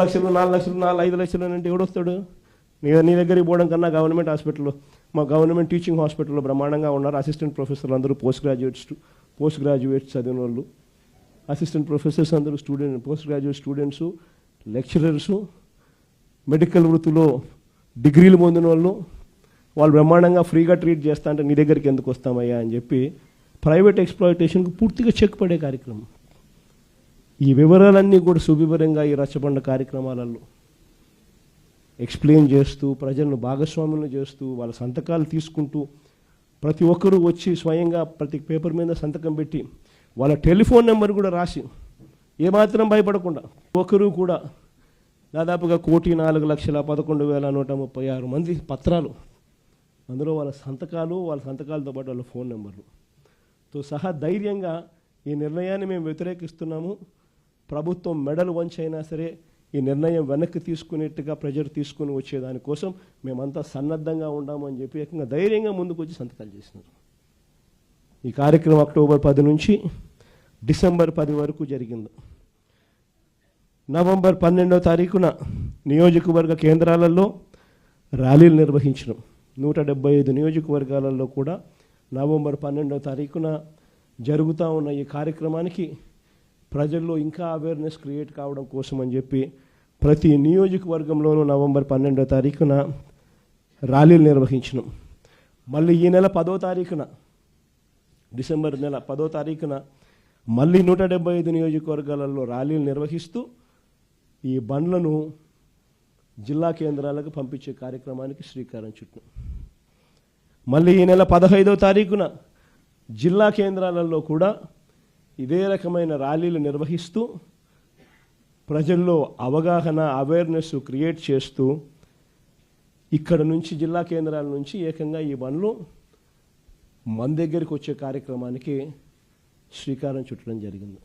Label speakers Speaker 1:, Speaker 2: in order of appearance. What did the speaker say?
Speaker 1: లక్షలు నాలుగు లక్షలు నాలుగు ఐదు లక్షలు అంటే ఎవడొస్తాడు? నీ నీ దగ్గరికి పోవడం కన్నా గవర్నమెంట్ హాస్పిటల్లో మా గవర్నమెంట్ టీచింగ్ హాస్పిటల్లో బ్రహ్మాండంగా ఉన్నారు. అసిస్టెంట్ ప్రొఫెసర్లు అందరూ పోస్ట్ గ్రాడ్యుయేట్స్ పోస్ట్ గ్రాడ్యుయేట్స్ చదివిన వాళ్ళు. అసిస్టెంట్ ప్రొఫెసర్స్ అందరూ student post graduate students lecturers medical వృత్తిలో డిగ్రీలు పొందిన వాళ్ళు. వాళ్ళు బ్రహ్మాండంగా ఫ్రీగా ట్రీట్ చేస్తా అంటే నీ దగ్గరికి ఎందుకు వస్తామయ్యా అని చెప్పి ప్రైవేట్ ఎక్స్ప్లాయిటేషన్కి పూర్తిగా చెక్ పడే కార్యక్రమం. ఈ వివరాలన్నీ కూడా సువివరంగా ఈ రచ్చబండ కార్యక్రమాలలో ఎక్స్ప్లెయిన్ చేస్తూ ప్రజలను భాగస్వాములను చేస్తూ వాళ్ళ సంతకాలు తీసుకుంటూ ప్రతి ఒక్కరూ వచ్చి స్వయంగా ప్రతి పేపర్ మీద సంతకం పెట్టి వాళ్ళ టెలిఫోన్ నెంబర్ కూడా రాసి ఏమాత్రం భయపడకుండా ఒకరు కూడా దాదాపుగా కోటి నాలుగు లక్షల పదకొండు వేల నూట ముప్పై ఆరు మంది పత్రాలు అందులో వాళ్ళ సంతకాలు వాళ్ళ సంతకాలతో పాటు వాళ్ళ ఫోన్ నెంబర్లు. తో సహా ధైర్యంగా ఈ నిర్ణయాన్ని మేము వ్యతిరేకిస్తున్నాము. ప్రభుత్వం మెడలు వంచైనా సరే ఈ నిర్ణయం వెనక్కి తీసుకునేట్టుగా ప్రజలు తీసుకుని వచ్చేదానికోసం మేమంతా సన్నద్ధంగా ఉండామని చెప్పి ఏకంగా ధైర్యంగా ముందుకు వచ్చి సంతకాలు చేసినారు. ఈ కార్యక్రమం అక్టోబర్ పది నుంచి డిసెంబర్ పది వరకు జరిగింది. నవంబర్ పన్నెండవ తారీఖున నియోజకవర్గ కేంద్రాలలో ర్యాలీలు నిర్వహించడం నూట డెబ్బై ఐదు నియోజకవర్గాలలో కూడా నవంబర్ పన్నెండవ తారీఖున జరుగుతూ ఉన్న ఈ కార్యక్రమానికి ప్రజల్లో ఇంకా అవేర్నెస్ క్రియేట్ కావడం కోసం అని చెప్పి ప్రతి నియోజకవర్గంలోనూ నవంబర్ పన్నెండో తారీఖున ర్యాలీలు నిర్వహించినాం. మళ్ళీ ఈ నెల పదో తారీఖున డిసెంబర్ నెల పదో తారీఖున మళ్ళీ నూట డెబ్బై ఐదు నియోజకవర్గాలలో ర్యాలీలు నిర్వహిస్తూ ఈ బండ్లను జిల్లా కేంద్రాలకు పంపించే కార్యక్రమానికి శ్రీకారం చుట్టాం. మళ్ళీ ఈ నెల పదహైదో తారీఖున జిల్లా కేంద్రాలలో కూడా ఇదే రకమైన ర్యాలీలు నిర్వహిస్తూ ప్రజల్లో అవగాహన అవేర్నెస్ క్రియేట్ చేస్తూ ఇక్కడ నుంచి జిల్లా కేంద్రాల నుంచి ఏకంగా ఈ బండ్లు మన దగ్గరికి వచ్చే కార్యక్రమానికి శ్రీకారం చుట్టడం జరిగింది.